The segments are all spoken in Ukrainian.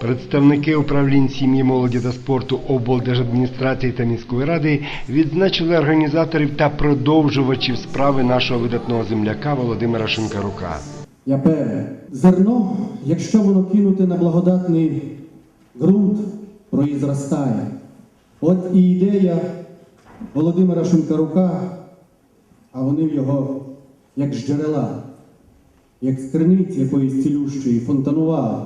Представники управлінь сім'ї, молоді та спорту облдержадміністрації та міської ради відзначили організаторів та продовжувачів справи нашого видатного земляка Володимира Шинкарука. Я певен, зерно, якщо воно кинути на благодатний ґрунт, произростає. От і ідея Володимира Шункарука, а вони в його як з джерела, як з якоїсь цілющої фонтанували.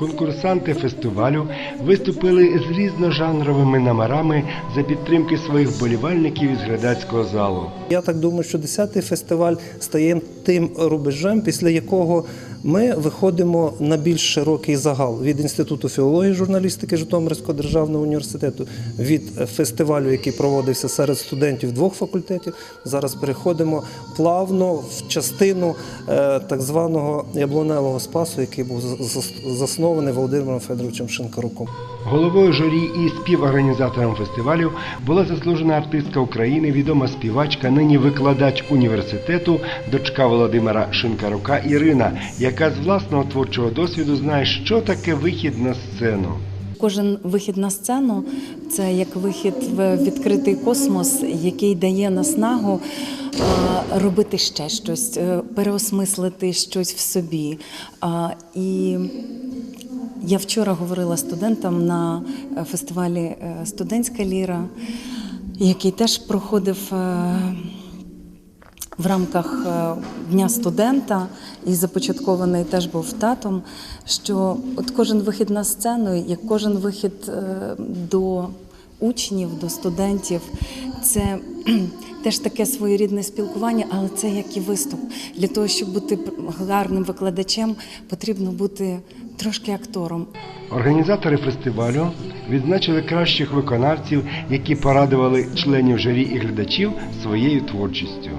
Конкурсанти фестивалю виступили з різножанровими номерами за підтримки своїх вболівальників із глядацького залу. Я так думаю, що 10-й фестиваль стає тим рубежем, після якого ми виходимо на більш широкий загал від Інституту філології журналістики Житомирського державного університету, від фестивалю, який проводився серед студентів двох факультетів. Зараз переходимо плавно в частину е, так званого яблуневого спасу, який був заснований Володимиром Федоровичем Шинкаруком. Головою журі і співорганізатором фестивалю була заслужена артистка України, відома співачка, нині викладач університету, дочка Володимира Шинкарука Ірина, з власного творчого досвіду знає, що таке вихід на сцену. Кожен вихід на сцену це як вихід в відкритий космос, який дає наснагу робити ще щось, е, переосмислити щось в собі. І я вчора говорила студентам на е, фестивалі е, Студентська ліра, який теж проходив. В рамках е, Дня студента і започаткований теж був татом, що от кожен вихід на сцену, як кожен вихід е, до учнів, до студентів, це теж таке своєрідне спілкування, але це як і виступ. Для того, щоб бути гарним викладачем, потрібно бути трошки актором. Організатори фестивалю відзначили кращих виконавців, які порадували членів журі і глядачів своєю творчістю.